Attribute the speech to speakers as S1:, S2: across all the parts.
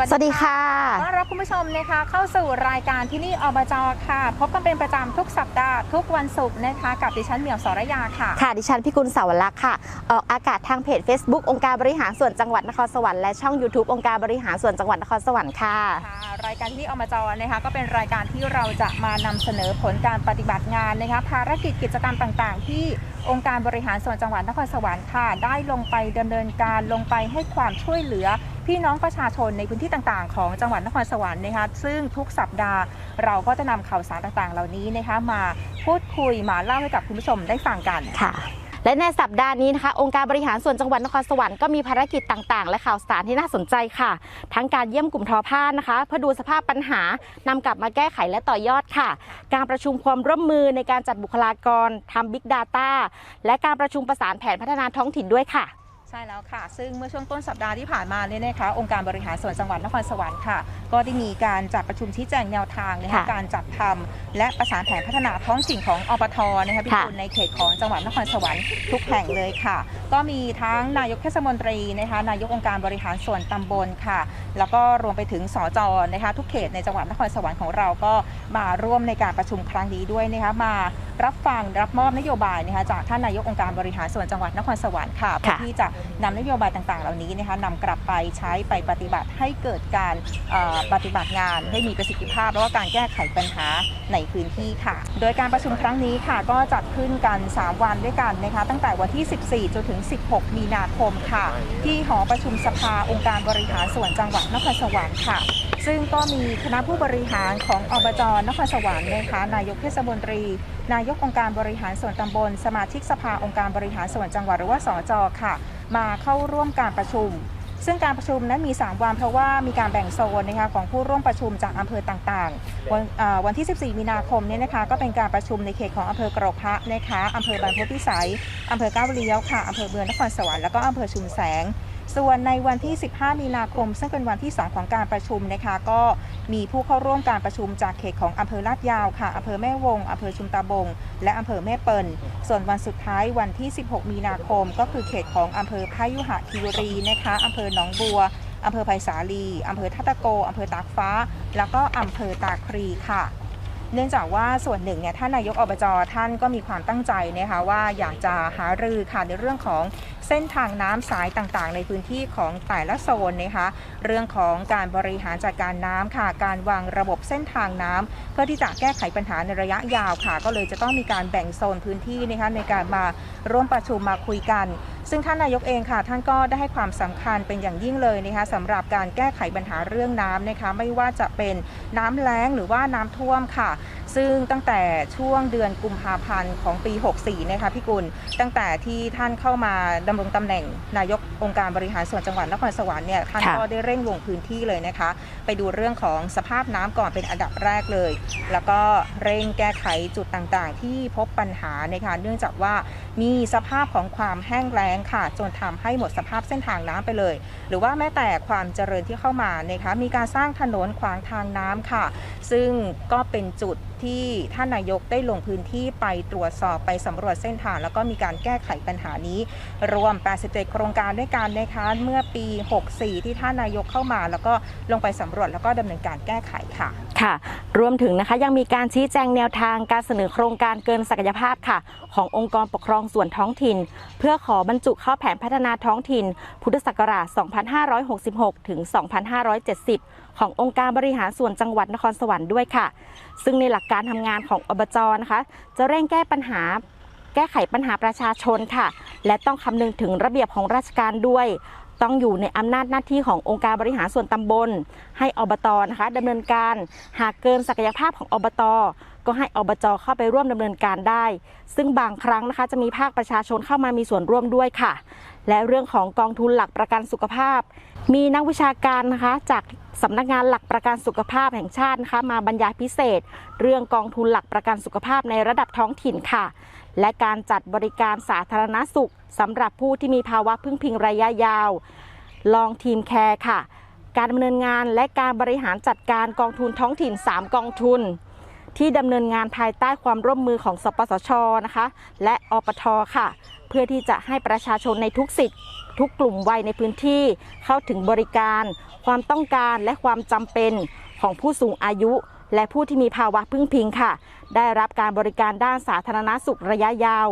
S1: สวัส
S2: สวัสดีค่ะ
S1: ต้อนรับคุณผู้ชมนะคะเข้าสู่รายการที่นี่อบจค่ะ พบกันเป็นประจำทุกสัปดาห์ทุกวันศุกร์นะคะกับดิฉันเหมียวสรยาค่ะ
S2: ค่ะ ดิฉันพิกุลสาวลักษณ์ค่ะ ออกอากาศทางเพจ Facebook องค์การบริหารส่วนจังหวัดนครสวรรค์และช่อง YouTube องค์การบริหารส่วนจังหวัดนครสวรรค์ค่ะ
S1: ค่ะรายการที่นี่อบจนะคะก็เป็นรายการที่เราจะมานำเสนอผลการปฏิบัติงานนะคะภารกิจกิจกรรมต่างๆ ที่องค์การบริหารส่วนจังหวัดนครสวรรค์ค่ะ ได้ลงไปดำเนินการลงไปให้ความช่วยเหลือ พี่น้องประชาชนในพื้นที่ต่างๆ ของจังหวัดนครสวรรค์นะคะซึ่งทุกสัปดาห์เราก็จะนำข่าวสารต่างๆ เหล่านี้นะคะมาพูดคุยมาเล่าให้กับคุณผู้ชมได้ฟังกัน
S2: ค่ะ และในสัปดาห์นี้นะคะ องค์การบริหารส่วนจังหวัดนครสวรรค์ก็มีภารกิจต่างๆ และข่าวสารที่น่าสนใจค่ะ ทั้งการเยี่ยมกลุ่มทอผ้านะคะ เพื่อดูสภาพปัญหานำกลับมาแก้ไขและต่อยอดค่ะ การประชุมความร่วมมือในการจัดบุคลากรทำ Big Data และการประชุมประสานแผนพัฒนาท้องถิ่นด้วยค่ะ
S1: ใช่แล้วค่ะ ซึ่งเมื่อช่วงต้นสัปดาห์ที่ผ่านมาเนี่ยนะคะองค์การบริหารส่วนจังหวัดนครสวรรค์ค่ะ ก็ได้มีการจัดประชุมชี้แจงแนวทางนะคะ
S2: ค่ะ
S1: การจัดทำและประสานแผนพัฒนาท้องถิ่นของอปทนะคะพี่
S2: ค่ะ
S1: คุณในเขตของจังหวัดนครสวรรค์ทุกแห่งเลยค่ะ ก็มีทั้งนายกเทศมนตรีนะคะนายกองค์การบริหารส่วนตำบลค่ะ แล้วก็รวมไปถึงสจนะคะทุกเขตในจังหวัดนครสวรรค์ของเราก็มาร่วมในการประชุมครั้งนี้ด้วยนะคะมารับฟังรับมอบนโยบายนะคะจากท่านนายกองค์การบริหารส่วนจังหวัดนครสวรรค์ค่ะเพื่อ
S2: ค่ะ
S1: ที่จะนำนโยบายต่างๆ เหล่านี้นะคะนำกลับไปใช้ไปปฏิบัติให้เกิดการปฏิบัติงานให้มีประสิทธิภาพ แล้วก็การแก้ไขปัญหาในพื้นที่ค่ะ โดยการประชุมครั้งนี้ค่ะ ก็จัดขึ้นกัน 3 วันด้วยกันนะคะตั้งแต่วันที่ 14 จนถึง 16 มีนาคมค่ะ ที่หอประชุมสภาองค์การบริหารส่วนจังหวัดนครสวรรค์ค่ะ ซึ่งก็มีคณะผู้บริหารของอบจนครสวรรค์นะคะนายกเทศมนตรี นายกองค์การบริหารส่วนตำบล สมาชิกสภาองค์การบริหารส่วนจังหวัดหรือว่าสจค่ะ มาเข้าร่วมการประชุม ซึ่งการประชุมนั้นมี 3 วันเพราะว่ามีการแบ่งโซนนะคะของผู้ร่วมประชุมจากอำเภอต่างๆ วันวันที่ 14 มีนาคมเนี่ยนะคะก็เป็นการประชุมในเขตของอำเภอกรกพระนะคะอำเภอบางพตพิสัยอำเภอก้าวเลี้ยวค่ะอำเภอเมืองนครสวรรค์แล้วก็อำเภอชุมแสง ส่วนในวันที่ 15 มีนาคม ซึ่งเป็นวันที่2ของการประชุมนะคะก็มีผู้เข้าร่วมการประชุมจากเขตของอำเภอลาดยาวค่ะอำเภอแม่วงอำเภอชุมตาบง และอำเภอแม่เปิลส่วนวันสุดท้ายวันที่ 16 มีนาคม ก็คือเขตของอำเภอพายุหะคีรีนะคะอำเภอหนองบัวอำเภอไผ่สาลีอำเภอทัตตะโกอำเภอตากฟ้า แล้วก็อำเภอตาครีค่ะ เนื่องจากว่าส่วนหนึ่งเนี่ยท่านนายกอบจท่านก็มีความตั้งใจนะคะว่าอยากจะหารือค่ะในเรื่องของเส้นทางน้ำสายต่างๆ ในพื้นที่ของแต่ละโซนนะคะเรื่องของการบริหารจัดการน้ำค่ะ การวางระบบเส้นทางน้ำเพื่อที่จะแก้ไขปัญหาในระยะยาวค่ะ ก็เลยจะต้องมีการแบ่งโซนพื้นที่นะคะในการมาร่วมประชุมมาคุยกันซึ่งท่านนายกเองค่ะ ท่านก็ได้ให้ความสำคัญเป็นอย่างยิ่งเลยนะคะสำหรับการแก้ไขปัญหาเรื่องน้ำนะคะไม่ว่าจะเป็นน้ำแล้งหรือว่าน้ำท่วมค่ะ ซึ่งตั้งแต่ช่วงเดือนกุมภาพันธ์ของปี 64 นะคะพี่กุล ตั้งแต่ที่ท่านเข้ามาดำรงตำแหน่งนายกองค์การบริหารส่วนจังหวัดนครสวรรค์เนี่ยท่าน
S2: ค่ะ
S1: ก็ได้เร่งลงพื้นที่เลยนะคะ ไปดูเรื่องของสภาพน้ำก่อนเป็นอันดับแรกเลย แล้วก็เร่งแก้ไขจุดต่างๆ ที่พบปัญหานะคะเนื่องจากว่ามีสภาพของความแห้งแล้งค่ะ จนทำให้หมดสภาพเส้นทางน้ำไปเลย หรือว่าแม้แต่ความเจริญที่เข้ามานะคะมีการสร้างถนนขวางทางน้ำค่ะซึ่งก็เป็นจุดที่ท่านนายกได้ลงพื้นที่ไปตรวจสอบไปสำรวจเส้นทาง แล้วก็มีการแก้ไขปัญหานี้ รวม 87 โครงการด้วยกันนะคะเมื่อปี 64 ที่ท่านนายกเข้ามา แล้วก็ลงไปสำรวจแล้วก็ดำเนินการแก้ไขค่ะ
S2: ค่ะ รวมถึงนะคะยังมีการชี้แจงแนวทางการเสนอโครงการเกินศักยภาพค่ะ ขององค์กรปกครองส่วนท้องถิ่น เพื่อขอบรรจุเข้าแผนพัฒนาท้องถิ่น พุทธศักราช 2566 ถึง 2570 ขององค์การบริหารส่วนจังหวัดนครสวรรค์ด้วยค่ะ ซึ่งในหลักการทำงานของอบจนะคะ จะเร่งแก้ปัญหาแก้ไขปัญหาประชาชนค่ะ และต้องคำนึงถึงระเบียบของราชการด้วย ต้องอยู่ในอำนาจหน้าที่ขององค์การบริหารส่วนตำบล ให้อบตนะคะดำเนินการหากเกินศักยภาพของอบต ก็ให้อบจเข้าไปร่วมดำเนินการได้ ซึ่งบางครั้งนะคะจะมีภาคประชาชนเข้ามามีส่วนร่วมด้วยค่ะ และเรื่องของกองทุนหลักประกันสุขภาพ มีนักวิชาการนะคะจากสำนักงานหลักประกันสุขภาพแห่งชาตินะคะมาบรรยายพิเศษ เรื่องกองทุนหลักประกันสุขภาพในระดับท้องถิ่นค่ะ และการจัดบริการสาธารณสุขสำหรับผู้ที่มีภาวะพึ่งพิงระยะยาวลองทีมแคร์ค่ะ การดำเนินงานและการบริหารจัดการกองทุนท้องถิ่น 3 กองทุน ที่ดำเนินงานภายใต้ความร่วมมือของสปสชนะคะ และอปทค่ะ เพื่อที่จะให้ประชาชนในทุกสิทธิ์ทุกกลุ่มวัยในพื้นที่เข้าถึงบริการ ความต้องการและความจำเป็นของผู้สูงอายุ และผู้ที่มีภาวะพึ่งพิงค่ะ ได้รับการบริการด้านสาธารณสุขระยะยาว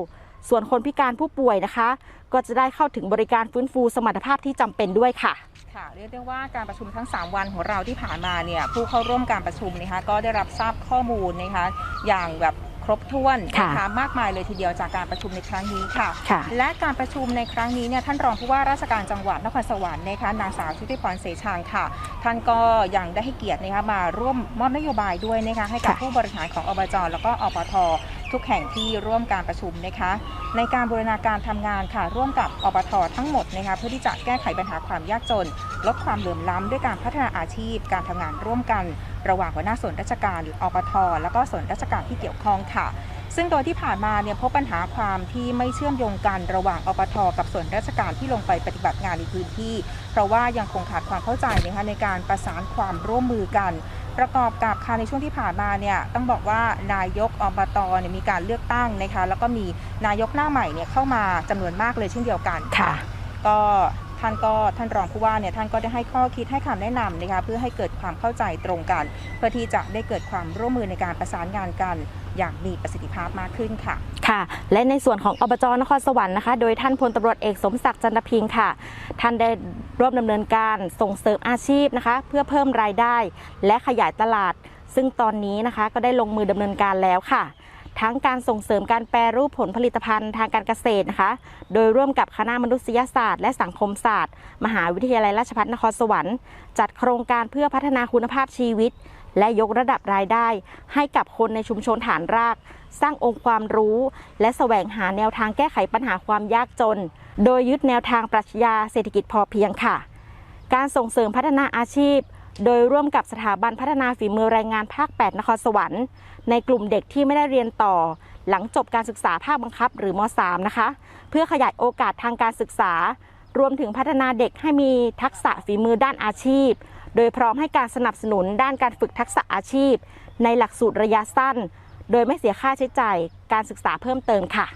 S2: ส่วนคนพิการผู้ป่วยนะคะ ก็จะได้เข้าถึงบริการฟื้นฟูสมรรถภาพที่จำเป็นด้วยค่ะ
S1: ค่ะเรียกได้ว่าการประชุมทั้ง 3 วันของเราที่ผ่านมาเนี่ยผู้เข้าร่วมการประชุมนะคะก็ได้รับทราบข้อมูลนะคะอย่างแบบครบถ้วนนะคะ
S2: ค่ะ
S1: มากมายเลยทีเดียวจากการประชุมในครั้งนี้ค่ะ
S2: ค่ะ
S1: และการประชุมในครั้งนี้เนี่ยท่านรองผู้ว่าราชการจังหวัดนครสวรรค์นะคะนางสาวชุติพรเสชางค่ะ ท่านก็ยังได้ให้เกียรตินะคะมาร่วมมอบนโยบายด้วยนะคะให้กับ
S2: ค่ะ
S1: ผู้บริหารของอบจแล้วก็อปท ทุกแห่งที่ร่วมการประชุมนะคะ ในการบูรณาการทำงานค่ะ ร่วมกับอปททั้งหมดนะคะเพื่อที่จะแก้ไขปัญหาความยากจน ลดความเหลื่อมล้ำด้วยการพัฒนาอาชีพ การทำงานร่วมกัน ระหว่างหัวหน้าส่วนราชการอปทแล้วก็ส่วนราชการที่เกี่ยวข้องค่ะซึ่งโดยที่ผ่านมาเนี่ยพบปัญหาความที่ไม่เชื่อมโยงกันระหว่างอปทกับส่วนราชการที่ลงไปปฏิบัติงานในพื้นที่ เพราะว่ายังคงขาดความเข้าใจนะคะในการประสานความร่วมมือกัน ประกอบกับค่ะในช่วงที่ผ่านมาเนี่ยต้องบอกว่านายกอบตเนี่ยมีการเลือกตั้งนะคะแล้วก็มีนายกหน้าใหม่เนี่ยเข้ามาจำนวนมากเลยเช่นเดียวกัน
S2: ค่ะ
S1: ก็ท่านก็ท่านรองผู้ว่าเนี่ยท่านก็ได้ให้ข้อคิดให้คำแนะนำนะคะเพื่อให้เกิดความเข้าใจตรงกัน เพื่อที่จะได้เกิดความร่วมมือในการประสานงานกัน อย่างมีประสิทธิภาพมากขึ้นค่ะ
S2: ค่ะ และในส่วนของอบจนครสวรรค์นะคะ โดยท่านพลตำรวจเอกสมศักดิ์จันทพิงค่ะ ท่านได้ร่วมดำเนินการส่งเสริมอาชีพนะคะ เพื่อเพิ่มรายได้ และขยายตลาด ซึ่งตอนนี้นะคะก็ได้ลงมือดำเนินการแล้วค่ะทั้งการส่งเสริมการแปรรูปผลผลิตภัณฑ์ทางการเกษตรนะคะ โดยร่วมกับคณะมนุษยศาสตร์และสังคมศาสตร์ มหาวิทยาลัยราชภัฏนครสวรรค์ จัดโครงการเพื่อพัฒนาคุณภาพชีวิต และยกระดับรายได้ ให้กับคนในชุมชนฐานราก สร้างองค์ความรู้ และแสวงหาแนวทางแก้ไขปัญหาความยากจน โดยยึดแนวทางปรัชญาเศรษฐกิจพอเพียงค่ะ การส่งเสริมพัฒนาอาชีพ โดยร่วมกับสถาบันพัฒนาฝีมือแรงงานภาค 8 นครสวรรค์ ในกลุ่มเด็กที่ไม่ได้เรียนต่อ หลังจบการศึกษาภาคบังคับหรือม .3 นะคะ เพื่อขยายโอกาสทางการศึกษารวมถึงพัฒนาเด็กให้มีทักษะฝีมือด้านอาชีพ โดยพร้อมให้การสนับสนุนด้านการฝึกทักษะอาชีพ ในหลักสูตรระยะสั้น โดยไม่เสียค่าใช้จ่ายการศึกษาเพิ่มเติมค่ะ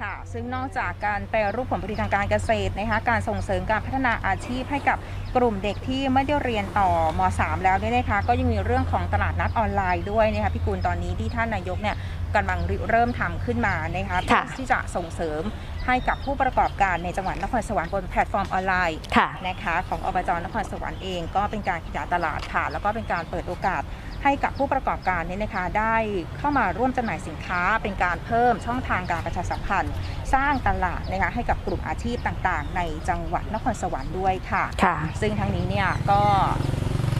S1: ค่ะซึ่งนอกจากการแปรรูปผลผลิตทางการเกษตรนะคะการส่งเสริมการพัฒนาอาชีพให้กับกลุ่มเด็กที่ไม่ได้เรียนต่อม .3 แล้วเนี่ยนะคะก็ยังมีเรื่องของตลาดนัดออนไลน์ด้วยนะคะพี่กุลตอนนี้ที่ท่านนายกเนี่ยกำลังริเริ่มทำขึ้นมานะคะเพื่อ
S2: ค่ะ
S1: ที่จะส่งเสริม ให้กับผู้ประกอบการในจังหวัดนครสวรรค์บนแพลตฟอร์มออนไลน์
S2: ค่ะ
S1: นะคะของอบจนครสวรรค์เองก็เป็นการขยายตลาดค่ะ แล้วก็เป็นการเปิดโอกาสให้กับผู้ประกอบการเนี่ยนะคะ ได้เข้ามาร่วมจำหน่ายสินค้า เป็นการเพิ่มช่องทางการประชาสัมพันธ์ สร้างตลาดนะคะให้กับกลุ่มอาชีพต่างๆ ในจังหวัดนครสวรรค์ด้วยค่ะ
S2: ค่ะ
S1: ซึ่งทั้งนี้เนี่ยก็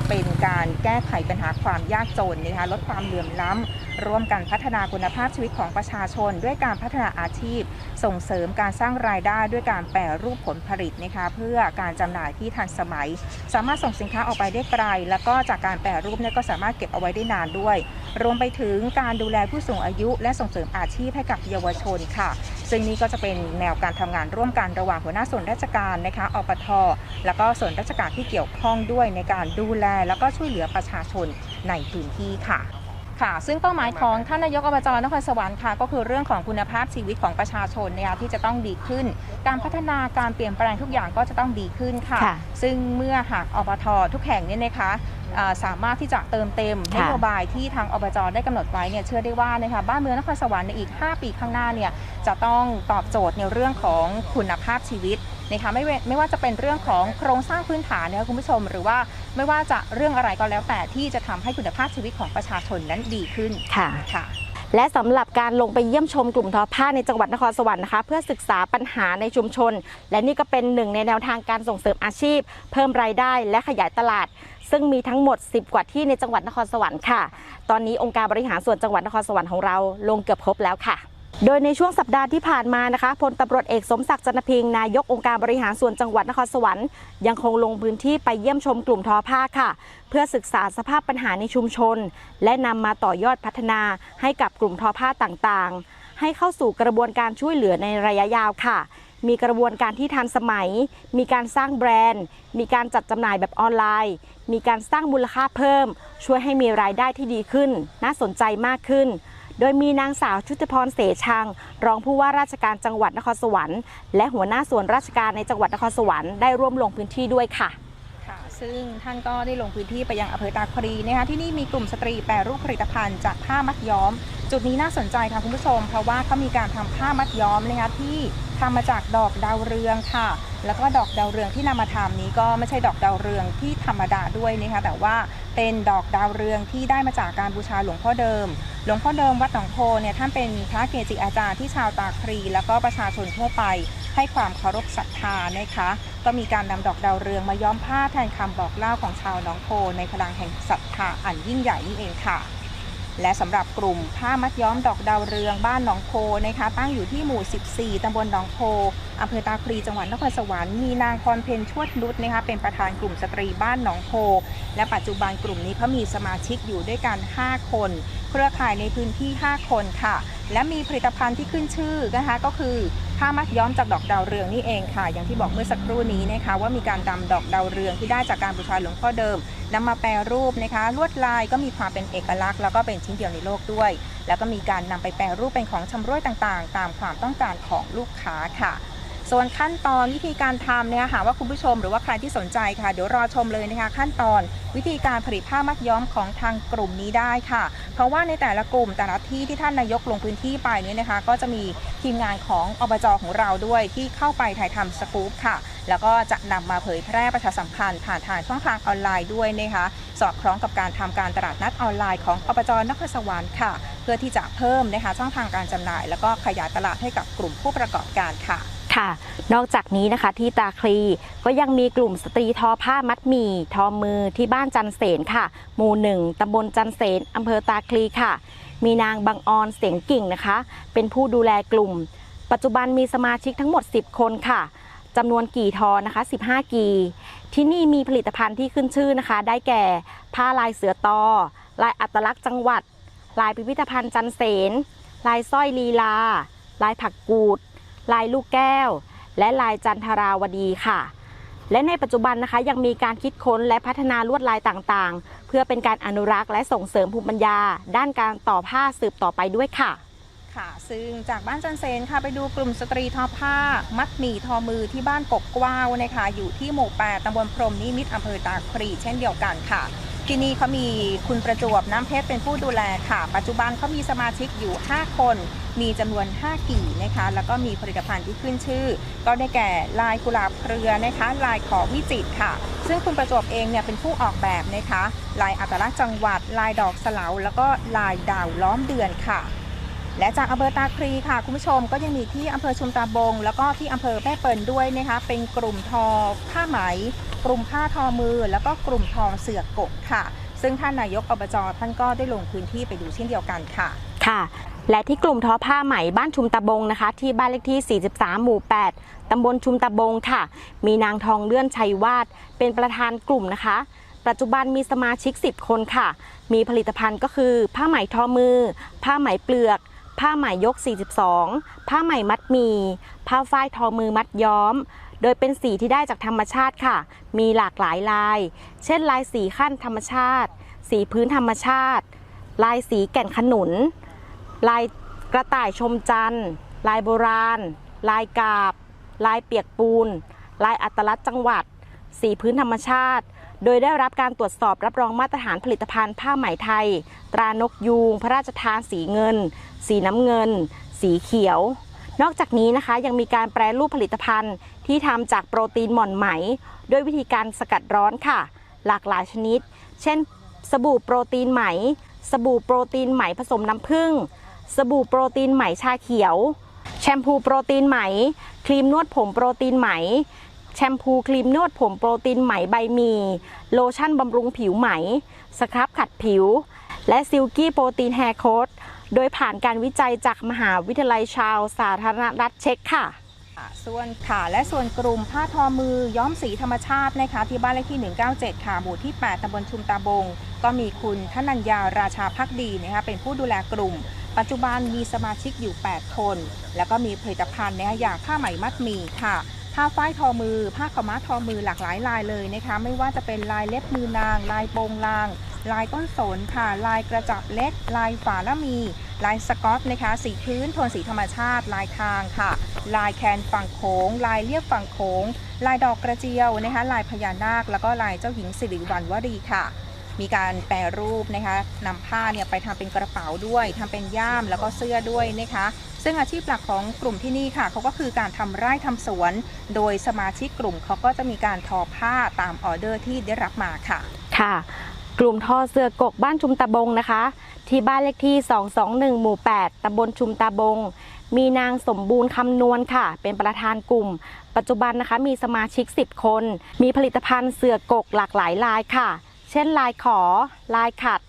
S1: เป็นการแก้ไขปัญหาความยากจนนะคะลดความเหลื่อมล้ำร่วมกันพัฒนาคุณภาพชีวิตของประชาชน ด้วยการพัฒนาอาชีพ ส่งเสริมการสร้างรายได้ด้วยการแปรรูปผลผลิตนะคะเพื่อการจำหน่ายที่ทันสมัย สามารถส่งสินค้าออกไปได้ไกล แล้วก็จากการแปรรูปเนี่ยก็สามารถเก็บเอาไว้ได้นานด้วย รวมไปถึงการดูแลผู้สูงอายุ และส่งเสริมอาชีพให้กับเยาวชนค่ะ ซึ่งนี่ก็จะเป็นแนวการทำงานร่วมกันระหว่างหัวหน้าส่วนราชการนะคะอปท แล้วก็ส่วนราชการที่เกี่ยวข้องด้วยในการดูแล แล้วก็ช่วยเหลือประชาชนในพื้นที่ค่ะ ค่ะ ซึ่งเป้าหมายของท่านนายกอบจนครสวรรค์ค่ะ ก็คือเรื่องของคุณภาพชีวิตของประชาชนเนี่ยที่จะต้องดีขึ้น การพัฒนาการเปลี่ยนแปลงทุกอย่างก็จะต้องดีขึ้นค่ะ
S2: ค่ะ
S1: ซึ่งเมื่อหากอบททุกแห่งเนี่ยนะคะอ่าสามารถที่จะเติมเต็มน
S2: ค่ะ
S1: โยบายที่ทางอบจได้กำหนดไว้เนี่ยเชื่อได้ว่านะคะบ้านเมืองนครสวรรค์ในอีก 5 ปีข้างหน้าเนี่ยจะต้องตอบโจทย์ในเรื่องของคุณภาพชีวิตนะคะไม่เว้นไม่ว่าจะเป็นเรื่องของโครงสร้างพื้นฐานนะคะคุณผู้ชม หรือว่า ไม่ว่าจะเรื่องอะไรก็แล้วแต่ที่จะทำให้คุณภาพชีวิตของประชาชนนั้นดีขึ้น
S2: ค่ะ
S1: ค่ะ
S2: และสำหรับการลงไปเยี่ยมชมกลุ่มทอผ้าในจังหวัดนครสวรรค์นะคะ เพื่อศึกษาปัญหาในชุมชน และนี่ก็เป็นหนึ่งในแนวทางการส่งเสริมอาชีพ เพิ่มรายได้และขยายตลาด ซึ่งมีทั้งหมด 10 กว่าที่ในจังหวัดนครสวรรค์ค่ะ ตอนนี้องค์การบริหารส่วนจังหวัดนครสวรรค์ของเราลงเกือบครบแล้วค่ะ โดยในช่วงสัปดาห์ที่ผ่านมานะคะพลตำรวจเอกสมศักดิ์จันทพิงค์นายกองค์การบริหารส่วนจังหวัดนครสวรรค์ยังคงลงพื้นที่ไปเยี่ยมชมกลุ่มทอผ้าค่ะ เพื่อศึกษาสภาพปัญหาในชุมชน และนำมาต่อยอดพัฒนาให้กับกลุ่มทอผ้าต่างๆ ให้เข้าสู่กระบวนการช่วยเหลือในระยะยาวค่ะ มีกระบวนการที่ทันสมัย มีการสร้างแบรนด์ มีการจัดจำหน่ายแบบออนไลน์ มีการสร้างมูลค่าเพิ่ม ช่วยให้มีรายได้ที่ดีขึ้น น่าสนใจมากขึ้น โดยมีนางสาวชุติพรเสชัง รองผู้ว่าราชการจังหวัดนครสวรรค์ และหัวหน้าส่วนราชการในจังหวัดนครสวรรค์ได้ร่วมลงพื้นที่ด้วยค่ะ
S1: ค่ะซึ่งท่านก็ได้ลงพื้นที่ไปยังอำเภอตาคลีนะคะที่นี่มีกลุ่มสตรีแปรรูปผลิตภัณฑ์จากผ้ามัดย้อม จุดนี้น่าสนใจค่ะคุณผู้ชม เพราะว่าเขามีการทำผ้ามัดย้อมนะคะที่ทำมาจากดอกดาวเรืองค่ะ แล้วก็ดอกดาวเรืองที่นำมาทำนี้ก็ไม่ใช่ดอกดาวเรืองที่ธรรมดาด้วยนะคะแต่ว่า เป็นดอกดาวเรืองที่ได้มาจากการบูชาหลวงพ่อเดิม หลวงพ่อเดิมวัดหนองโพเนี่ยท่านเป็นพระเกจิอาจารย์ที่ชาวตาครี แล้วก็ประชาชนทั่วไป ให้ความเคารพศรัทธานะคะ ก็มีการนำดอกดาวเรืองมาย้อมผ้าแทนคำบอกเล่าของชาวหนองโพในพลังแห่งศรัทธาอันยิ่งใหญ่นี่เองค่ะ และสำหรับกลุ่มผ้ามัดย้อมดอกดาวเรืองบ้านหนองโพนะคะตั้งอยู่ที่หมู่ 14 ตำบลหนองโพอำเภอตาคลีจังหวัดนครสวรรค์มีนางพรเพนชวดนุชนะคะเป็นประธานกลุ่มสตรีบ้านหนองโพ และปัจจุบันกลุ่มนี้เขามีสมาชิกอยู่ด้วยกัน 5 คน เครือข่ายในพื้นที่ 5 คนค่ะและมีผลิตภัณฑ์ที่ขึ้นชื่อนะคะก็คือผ้ามัดย้อมจากดอกดาวเรืองนี่เองค่ะ อย่างที่บอกเมื่อสักครู่นี้นะคะว่ามีการดำดอกดาวเรืองที่ได้จากการบูชาหลวงพ่อเดิมนำมาแปรรูปนะคะ ลวดลายก็มีความเป็นเอกลักษณ์ แล้วก็เป็นชิ้นเดียวในโลกด้วย แล้วก็มีการนำไปแปรรูปเป็นของชำรวยต่างๆ ตามความต้องการของลูกค้าค่ะ ส่วนขั้นตอนวิธีการทำเนี่ยหากว่าคุณผู้ชมหรือว่าใครที่สนใจค่ะ เดี๋ยวรอชมเลยนะคะ ขั้นตอนวิธีการผลิตผ้ามัดย้อมของทางกลุ่มนี้ได้ค่ะ เพราะว่าในแต่ละกลุ่มแต่ละที่ที่ท่านนายกลงพื้นที่ไปเนี่ยนะคะ ก็จะมีทีมงานของอบจของเราด้วยที่เข้าไปถ่ายทำสกู๊ปค่ะ แล้วก็จะนำมาเผยแพร่ประชาสัมพันธ์ผ่านทางช่องทางออนไลน์ด้วยนะคะ สอดคล้องกับการทำการตลาดนัดออนไลน์ของอบจนครสวรรค์ค่ะ เพื่อที่จะเพิ่มนะคะช่องทางการจำหน่าย แล้วก็ขยายตลาดให้กับกลุ่มผู้ประกอบการค่ะ
S2: ค่ะ นอกจากนี้นะคะที่ตาคลีก็ยังมีกลุ่มสตรีทอผ้ามัดหมี่ทอมือที่บ้านจันเสนค่ะ หมู่หนึ่งตำบลจันเสนอำเภอตาคลีค่ะ มีนางบางออนเสียงกิ่งนะคะ เป็นผู้ดูแลกลุ่ม ปัจจุบันมีสมาชิกทั้งหมด 10 คนค่ะจำนวนกี่ทอนะคะ 15 กี่ ที่นี่มีผลิตภัณฑ์ที่ขึ้นชื่อนะคะ ได้แก่ ผ้าลายเสือตอ ลายอัตลักษณ์จังหวัด ลายพิพิธภัณฑ์จันเสน ลายสร้อยลีลา ลายผักกูด ลายลูกแก้ว และลายจันทราวดีค่ะ และในปัจจุบันนะคะยังมีการคิดค้นและพัฒนาลวดลายต่างๆ เพื่อเป็นการอนุรักษ์และส่งเสริมภูมิปัญญา ด้านการต่อผ้าสืบต่อไปด้วยค่ะ
S1: ค่ะ ซึ่งจากบ้านจันเซนค่ะไปดูกลุ่มสตรีทอผ้า มัดหมี่ทอมือที่บ้านกกกว้าวนะคะอยู่ที่หมู่ 8ตำบลพรหมนิมิตอำเภอตาครีเช่นเดียวกันค่ะ ที่นี่เขามีคุณประจวบน้ำเพชรเป็นผู้ดูแลค่ะ ปัจจุบันเขามีสมาชิกอยู่ 5 คน มีจำนวน 5 กี่นะคะ แล้วก็มีผลิตภัณฑ์ที่ขึ้นชื่อ ก็ได้แก่ลายกุหลาบเครือนะคะ ลายขอวิจิตค่ะ ซึ่งคุณประจวบเองเนี่ยเป็นผู้ออกแบบนะคะ ลายอัตลักษณ์จังหวัด ลายดอกสลาแล้วก็ลายดาวล้อมเดือนค่ะ และจากอำเภอตาคลีค่ะ คุณผู้ชมก็ยังมีที่อำเภอชุมตาบง แล้วก็ที่อำเภอแม่เปิลด้วยนะคะเป็นกลุ่มทอผ้าไหม กลุ่มผ้าทอมือ แล้วก็กลุ่มทอเสือกกกค่ะ ซึ่งท่านนายกอบจท่านก็ได้ลงพื้นที่ไปดูเช่นเดียวกันค่ะ
S2: ค่ะและที่กลุ่มทอผ้าไหมบ้านชุมตะบงนะคะ ที่บ้านเลขที่ 43 หมู่ 8 ตำบลชุมตะบงค่ะ มีนางทองเลื่อนชัยวาดเป็นประธานกลุ่มนะคะ ปัจจุบันมีสมาชิก 10 คนค่ะ มีผลิตภัณฑ์ก็คือ ผ้าไหมทอมือ ผ้าไหมเปลือก ผ้าไหมยก 42 ผ้าไหมมัดมี ผ้าฝ้ายทอมือมัดย้อม โดยเป็นสีที่ได้จากธรรมชาติค่ะ มีหลากหลายลาย เช่นลายสีขั้นธรรมชาติ สีพื้นธรรมชาติ ลายสีแก่นขนุน ลายกระต่ายชมจันทร์ ลายโบราณ ลายกาบ ลายเปียกปูน ลายอัตลักษณ์จังหวัด สีพื้นธรรมชาติ โดยได้รับการตรวจสอบรับรองมาตรฐานผลิตภัณฑ์ผ้าไหมไทย ตรานกยูง พระราชทานสีเงิน สีน้ำเงิน สีเขียว นอกจากนี้นะคะยังมีการแปรรูปผลิตภัณฑ์ที่ทำจากโปรตีนหม่อนไหม ด้วยวิธีการสกัดร้อนค่ะ หลากหลายชนิด เช่น สบู่โปรตีนไหม สบู่โปรตีนไหมผสมน้ำผึ้ง สบู่โปรตีนไหมชาเขียว แชมพูโปรตีนไหม ครีมนวดผมโปรตีนไหม แชมพูครีมนวดผมโปรตีนไหมใบมี โลชั่นบำรุงผิวไหม สครับขัดผิว และซิลกี้โปรตีนแฮร์โค้ดโดยผ่านการวิจัยจากมหาวิทยาลัยชาวสาธารณรัฐเช็กค่ะ
S1: ค่ะส่วนค่ะและส่วนกลุ่มผ้าทอมือย้อมสีธรรมชาตินะคะที่บ้านเลขที่ 197 ค่ะหมู่ที่ 8ตำบลชุมตาบง ก็มีคุณทนัญญาราชาพักดีนะคะเป็นผู้ดูแลกลุ่ม ปัจจุบันมีสมาชิกอยู่ 8 คน แล้วก็มีผลิตภัณฑ์นะคะอย่างผ้าไหมมัดหมี่ค่ะ ผ้าฝ้ายทอมือ ผ้าขม้าทอมือหลากหลายลายเลยนะคะ ไม่ว่าจะเป็นลายเล็บมือนาง ลายโปงลาง ลายต้นสนค่ะ ลายกระจับเล็ก ลายฝาละมี ลายสกอตนะคะ สีพื้นโทนสีธรรมชาติ ลายทางค่ะ ลายแคนฝั่งโขง ลายเลียบฝั่งโขง ลายดอกกระเจียวนะคะ ลายพญานาค แล้วก็ลายเจ้าหญิงสิริวัณวรีค่ะมีการแปรรูปนะคะนำผ้าเนี่ยไปทำเป็นกระเป๋าด้วยทำเป็นย่ามแล้วก็เสื้อด้วยนะคะ ซึ่งอาชีพหลักของกลุ่มที่นี่ค่ะเขาก็คือการทำไร่ทำสวน โดยสมาชิกกลุ่มเขาก็จะมีการทอผ้าตามออเดอร์ที่ได้รับมาค่ะ
S2: ค่ะ กลุ่มทอเสือกกบ้านชุมตะบงนะคะ ที่บ้านเลขที่ 221 หมู่ 8ตำบลชุมตะบง มีนางสมบูรณ์คำนวณค่ะ เป็นประธานกลุ่ม ปัจจุบันนะคะมีสมาชิก 10 คน มีผลิตภัณฑ์เสือกกหลากหลายลายค่ะ เช่นลายขอ ลายขัด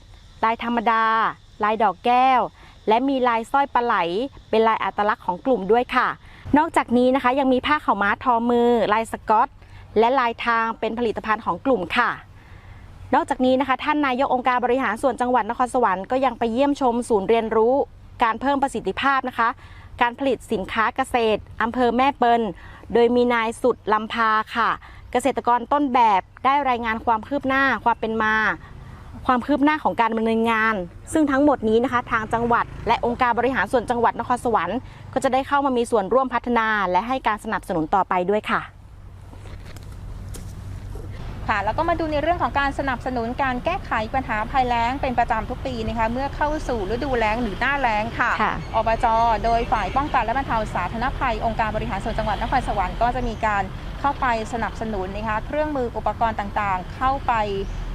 S2: ลายธรรมดา ลายดอกแก้ว และมีลายสร้อยปลาไหล เป็นลายอัตลักษณ์ของกลุ่มด้วยค่ะ นอกจากนี้นะคะยังมีผ้าขาวม้าทอมือ ลายสกอต และลายทางเป็นผลิตภัณฑ์ของกลุ่มค่ะ นอกจากนี้นะคะ ท่านนายกองค์การบริหารส่วนจังหวัดนครสวรรค์ก็ยังไปเยี่ยมชมศูนย์เรียนรู้ การเพิ่มประสิทธิภาพนะคะ การผลิตสินค้าเกษตรอำเภอแม่เปิลโดยมีนายสุดลำพาค่ะ เกษตรกรต้นแบบได้รายงานความคืบหน้าความเป็นมา ความคืบหน้าของการดำเนินงาน ซึ่งทั้งหมดนี้นะคะ ทางจังหวัด และองค์การบริหารส่วนจังหวัดนครสวรรค์ก็จะได้เข้ามามีส่วนร่วมพัฒนา และให้การสนับสนุนต่อไปด้วยค่ะ
S1: ค่ะแล้วก็มาดูในเรื่องของการสนับสนุนการแก้ไขปัญหาภัยแล้งเป็นประจำทุกปีนะคะเมื่อเข้าสู่ฤดูแล้งหรือหน้าแล้งค่ะ
S2: ค่ะ
S1: อบจโดยฝ่ายป้องกันและบรรเทาสาธารณภัยองค์การบริหารส่วนจังหวัดนครสวรรค์ก็จะมีการ เข้าไปสนับสนุนนะคะเครื่องมืออุปกรณ์ต่างๆ เข้าไป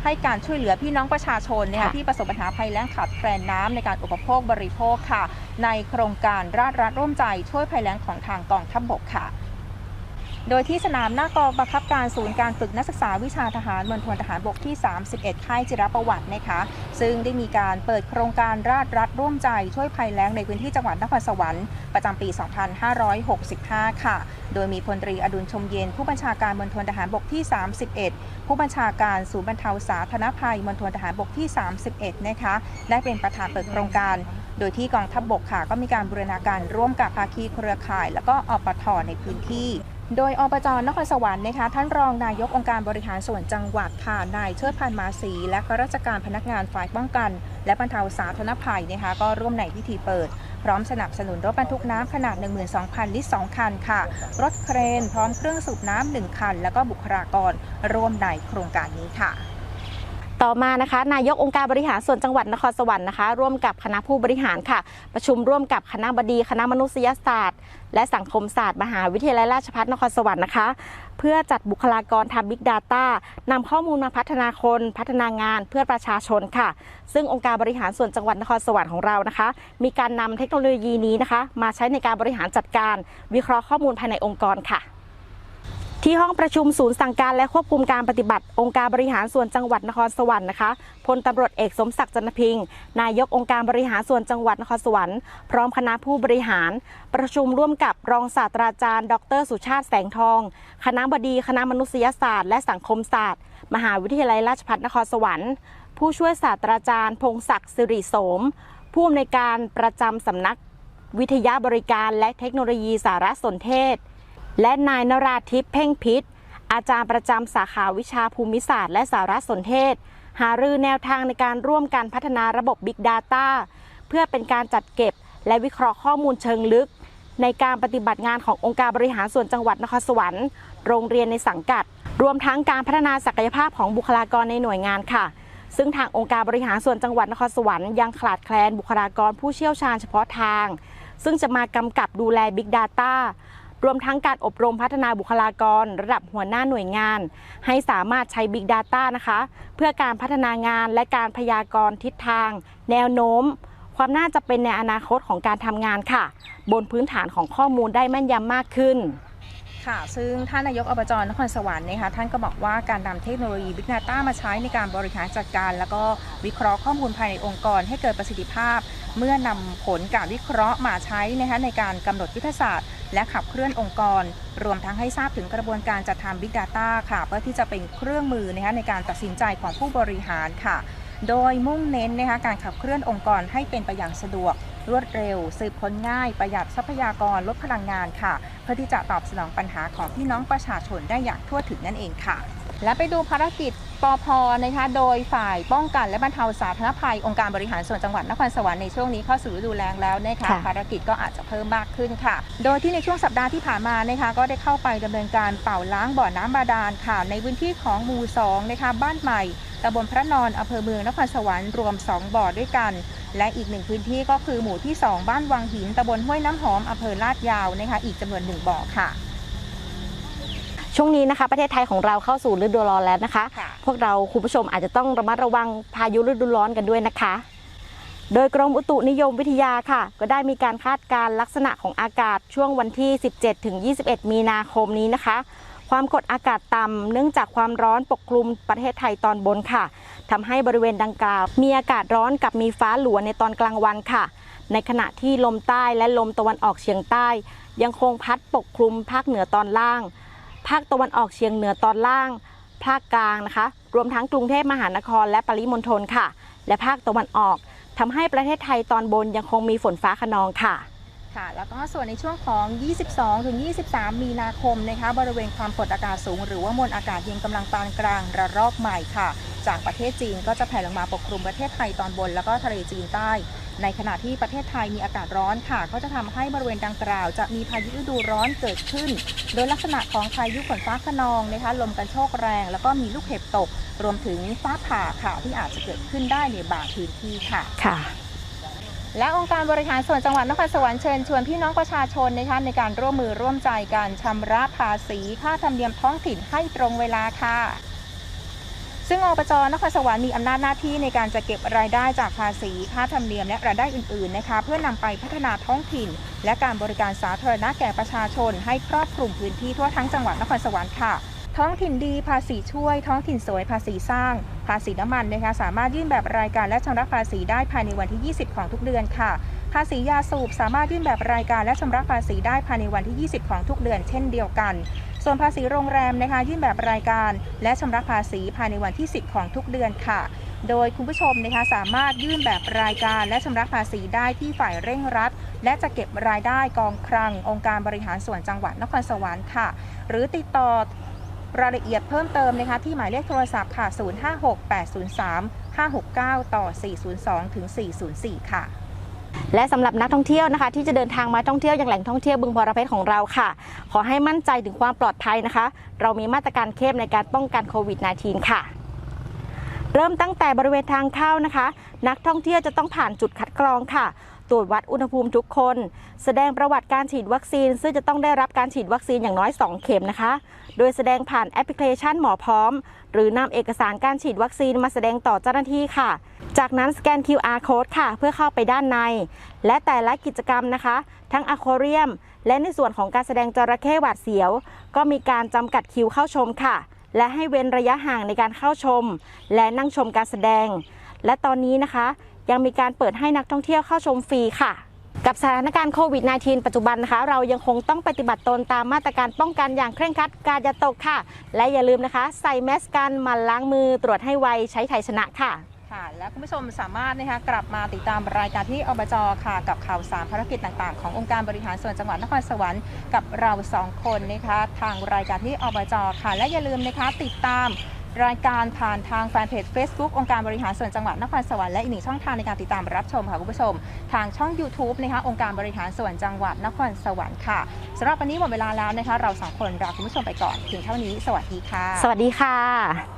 S1: ให้การช่วยเหลือพี่น้องประชาชนนะคะ
S2: ค่ะ
S1: ที่ประสบปัญหาภัยแล้งขาดแคลนน้ำในการอุปโภคบริโภคค่ะ ในโครงการราชรัฐร่วมใจช่วยภัยแล้งของทางกองทัพบกค่ะ โดยที่สนามหน้ากองบังคับการศูนย์การฝึกนักศึกษาวิชาทหารมณฑลทหารบกที่ 31 ค่ายจิรประวัตินะคะ ซึ่งได้มีการเปิดโครงการราชรัฐร่วมใจช่วยภัยแล้งในพื้นที่จังหวัดนครสวรรค์ประจำปี 2565 ค่ะ โดยมีพลตรีอดุลชมเย็น ผู้บัญชาการมณฑลทหารบกที่ 31 ผู้บัญชาการศูนย์บรรเทาสาธารณภัยมณฑลทหารบกที่ 31 นะคะ ได้เป็นประธานเปิดโครงการโดยที่กองทัพบบกค่ะก็มีการบูรณาการร่วมกับภาคีเครือข่าย แล้วก็อปทในพื้นที่ โดยอบจนครสวรรค์นะคะท่านรองนายกองค์การบริหารส่วนจังหวัดค่ะนายเชิดพันธ์มาศรีและข้าราชการพนักงานฝ่ายป้องกัน และบรรเทาสาธารณภัยนะคะก็ร่วมในพิธีเปิด พร้อมสนับสนุนรถบรรทุกน้ำขนาด 12,000 ลิตร 2 คันค่ะ รถเครนพร้อมเครื่องสูบน้ำ 1 คัน แล้วก็บุคลากรร่วมในโครงการนี้ค่ะ
S2: ต่อมานะคะนายกองค์การบริหารส่วนจังหวัดนครสวรรค์นะคะ ร่วมกับคณะผู้บริหารค่ะ ประชุมร่วมกับคณะบดีคณะมนุษยศาสตร์ และสังคมศาสตร์มหาวิทยาลัยราชภัฏนครสวรรค์นะคะ เพื่อจัดบุคลากรทำ Big Data นำข้อมูลมาพัฒนาคนพัฒนางานเพื่อประชาชนค่ะ ซึ่งองค์การบริหารส่วนจังหวัดนครสวรรค์ของเรานะคะ มีการนำเทคโนโลยีนี้นะคะ มาใช้ในการบริหารจัดการ วิเคราะห์ข้อมูลภายในองค์กรค่ะ ที่ห้องประชุมศูนย์สั่งการและควบคุมการปฏิบัติ องค์การบริหารส่วนจังหวัดนครสวรรค์นะคะพลตำรวจเอกสมศักดิ์จันทพิงค์นายกองค์การบริหารส่วนจังหวัดนครสวรรค์พร้อมคณะผู้บริหาร ประชุมร่วมกับรองศาสตราจารย์ ดร สุชาติแสงทอง คณะบดีคณะมนุษยศาสตร์และสังคมศาสตร์ มหาวิทยาลัยราชภัฏนครสวรรค์ ผู้ช่วยศาสตราจารย์ พงศักดิ์สิริโสม ผู้อำนวยการประจำสำนักวิทยาบริการและเทคโนโลยีสารสนเทศ และนายนราทิพย์เพ่งพิษ อาจารย์ประจำสาขาวิชาภูมิศาสตร์และสารสนเทศ หารือแนวทางในการร่วมกันพัฒนาระบบ Big Data เพื่อเป็นการจัดเก็บ และวิเคราะห์ข้อมูลเชิงลึก ในการปฏิบัติงานขององค์การบริหารส่วนจังหวัดนครสวรรค์ โรงเรียนในสังกัด รวมทั้งการพัฒนาศักยภาพของบุคลากรในหน่วยงานค่ะซึ่งทางองค์การบริหารส่วนจังหวัดนครสวรรค์ยังขาดแคลนบุคลากรผู้เชี่ยวชาญเฉพาะทาง ซึ่งจะมากำกับดูแล Big Data รวมทั้งการอบรมพัฒนาบุคลากร ระดับหัวหน้าหน่วยงาน ให้สามารถใช้ Big Data นะคะ เพื่อการพัฒนางานและการพยากรณ์ทิศทาง แนวโน้ม ความน่าจะเป็นในอนาคตของการทำงานค่ะ บนพื้นฐานของข้อมูลได้แม่นยำมากขึ้น
S1: ค่ะซึ่งท่านนายกอบจนครสวรรค์นะคะท่านก็บอกว่าการนำเทคโนโลยี Big Data มาใช้ในการบริหารจัดการ แล้วก็วิเคราะห์ข้อมูลภายในองค์กรให้เกิดประสิทธิภาพ เมื่อนำผลการวิเคราะห์มาใช้นะคะในการกำหนดยุทธศาสตร์ และขับเคลื่อนองค์กร รวมทั้งให้ทราบถึงกระบวนการจัดทำ Big Data ค่ะ เพื่อที่จะเป็นเครื่องมือนะคะในการตัดสินใจของผู้บริหารค่ะ โดยมุ่งเน้นนะคะการขับเคลื่อนองค์กรให้เป็นไปอย่างสะดวก รวดเร็ว สืบค้นง่าย ประหยัดทรัพยากรลดพลังงานค่ะ เพื่อที่จะตอบสนองปัญหาของพี่น้องประชาชนได้อย่างทั่วถึงนั่นเองค่ะ และไปดูภารกิจปอพนะคะ โดยฝ่ายป้องกันและบรรเทาสาธารณภัย องค์การบริหารส่วนจังหวัดนครสวรรค์ในช่วงนี้เข้าสู่ฤดูแล้งแล้วนะคะ
S2: ค่ะ
S1: ภารกิจก็อาจจะเพิ่มมากขึ้นค่ะ โดยที่ในช่วงสัปดาห์ที่ผ่านมานะคะก็ได้เข้าไปดำเนินการเป่าล้างบ่อน้ำบาดาลค่ะ ในพื้นที่ของหมู่2นะคะบ้านใหม่ตำบลพระนอนอำเภอเมืองนครสวรรค์รวม 2 บ่อด้วยกัน และอีกหนึ่งพื้นที่ก็คือหมู่ที่ 2 บ้านวังหินตำบลห้วยน้ำหอมอำเภอลาดยาวนะคะอีกจำนวนหนึ่งบ่อค่ะ
S2: ช่วงนี้นะคะ ประเทศไทยของเราเข้าสู่ฤดูร้อนแล้วนะคะ
S1: ค่ะ
S2: พวกเราคุณผู้ชมอาจจะต้องระมัดระวังพายุฤดูร้อนกันด้วยนะคะ โดยกรมอุตุนิยมวิทยาค่ะ ก็ได้มีการคาดการณ์ลักษณะของอากาศช่วงวันที่ 17ถึง21 มีนาคมนี้นะคะความกดอากาศต่ำเนื่องจากความร้อนปกคลุมประเทศไทยตอนบนค่ะทำให้บริเวณดังกล่าว มีอากาศร้อนกับมีฟ้าหลัวในตอนกลางวันค่ะ ในขณะที่ลมใต้และลมตะวันออกเฉียงใต้ ยังคงพัดปกคลุมภาคเหนือตอนล่าง ภาคตะวันออกเฉียงเหนือตอนล่าง ภาคกลางนะคะ รวมทั้งกรุงเทพมหานครและปริมณฑลค่ะ และภาคตะวันออกทำให้ประเทศไทยตอนบนยังคงมีฝนฟ้าขนองค่ะ
S1: ค่ะแล้วก็ส่วนในช่วงของ 22 ถึง 23 มีนาคมนะคะบริเวณความกดอากาศสูง หรือว่ามวลอากาศเย็นกำลังปานกลางระลอกใหม่ค่ะ จากประเทศจีนก็จะแผ่ลงมาปกคลุมประเทศไทยตอนบน แล้วก็ทะเลจีนใต้ ในขณะที่ประเทศไทยมีอากาศร้อนค่ะ ก็จะทำให้บริเวณดังกล่าว จะมีพายุฤดูร้อนเกิดขึ้น โดยลักษณะของพายุฝนฟ้าขนองนะคะลมกันโชกแรง แล้วก็มีลูกเห็บตก รวมถึงฟ้าผ่าค่ะที่อาจจะเกิดขึ้นได้ในบางพื้นที่ค่ะ
S2: ค่ะ
S1: และองค์การบริหารส่วนจังหวัดนครสวรรค์เชิญชวนพี่น้องประชาชนนะคะในการร่วมมือร่วมใจกันชำระภาษีค่าธรรมเนียมท้องถิ่นให้ตรงเวลาค่ะ ซึ่งอบจนครสวรรค์มีอำนาจหน้าที่ในการจะเก็บรายได้จากภาษี ค่าธรรมเนียมและรายได้อื่นๆนะคะ เพื่อนำไปพัฒนาท้องถิ่น และการบริการสาธารณะแก่ประชาชน ให้ครอบคลุมพื้นที่ทั่วทั้งจังหวัดนครสวรรค์ค่ะ ท้องถิ่นดีภาษีช่วย ท้องถิ่นสวยภาษีสร้าง ภาษีน้ำมันนะคะสามารถยื่นแบบรายการและชำระภาษีได้ภายในวันที่ 20 ของทุกเดือนค่ะ ภาษียาสูบสามารถยื่นแบบรายการและชำระภาษีได้ภายในวันที่ 20 ของทุกเดือน เช่นเดียวกัน ส่วนภาษีโรงแรมนะคะยื่นแบบรายการ และชำระภาษีภายในวันที่ 10 ของทุกเดือนค่ะ โดยคุณผู้ชมนะคะสามารถยื่นแบบรายการ และชำระภาษีได้ที่ฝ่ายเร่งรัด และจะเก็บรายได้กองคลัง องค์การบริหารส่วนจังหวัดนครสวรรค์ค่ะ หรือติดต่อรายละเอียดเพิ่มเติมนะคะที่หมายเลขโทรศัพท์ค่ะ 056803 569 ต่อ 402 ถึง 404 ค่ะ
S2: และสำหรับนักท่องเที่ยวนะคะ ที่จะเดินทางมาท่องเที่ยวอย่างแหล่งท่องเที่ยวบึงบรเพชรของเราค่ะ ขอให้มั่นใจถึงความปลอดภัยนะคะ เรามีมาตรการเข้มในการป้องกันโควิด -19 ค่ะ เริ่มตั้งแต่บริเวณทางเข้านะคะ นักท่องเที่ยวจะต้องผ่านจุดคัดกรองค่ะ ตรวจวัดอุณหภูมิทุกคน แสดงประวัติการฉีดวัคซีน ซึ่งจะต้องได้รับการฉีดวัคซีนอย่างน้อย 2 เข็มนะคะ โดยแสดงผ่านแอปพลิเคชันหมอพร้อม หรือนำเอกสารการฉีดวัคซีนมาแสดงต่อเจ้าหน้าที่ค่ะ จากนั้นสแกน QR code ค่ะ เพื่อเข้าไปด้านใน และแต่ละกิจกรรมนะคะ ทั้งอควาเรียม และในส่วนของการแสดงจระเข้หวาดเสียว ก็มีการจำกัดคิวเข้าชมค่ะ และให้เว้นระยะห่างในการเข้าชม และนั่งชมการแสดง และตอนนี้นะคะ ยังมีการเปิดให้นักท่องเที่ยวเข้าชมฟรีค่ะ กับสถานการณ์โควิด -19 ปัจจุบันนะคะ เรายังคงต้องปฏิบัติตนตามมาตรการป้องกันอย่างเคร่งครัดการอย่าตกค่ะ และอย่าลืมนะคะ ใส่แมสกันมันล้างมือตรวจให้ไวใช้ไทยชนะค่ะ
S1: ค่ะ และคุณผู้ชมสามารถนะคะกลับมาติดตามรายการที่อบจค่ะ กับข่าวสารภารกิจต่างๆ ขององค์การบริหารส่วนจังหวัดนครสวรรค์กับเราสองคนนะคะทางรายการที่อบจค่ะ และอย่าลืมนะคะติดตาม รายการผ่านทางแฟนเพจ Facebook องค์การบริหารส่วนจังหวัดนครสวรรค์และอีกหนึ่งช่องทางในการติดตามรับชมค่ะคุณผู้ชม ทางช่อง YouTube นะคะองค์การบริหารส่วนจังหวัดนครสวรรค์ค่ะสำหรับวันนี้หมดเวลาแล้วนะคะเราสองคนลาคุณผู้ชมไปก่อนเพียงเท่านี้ สวัสดีค่ะ
S2: สวัสดีค่ะ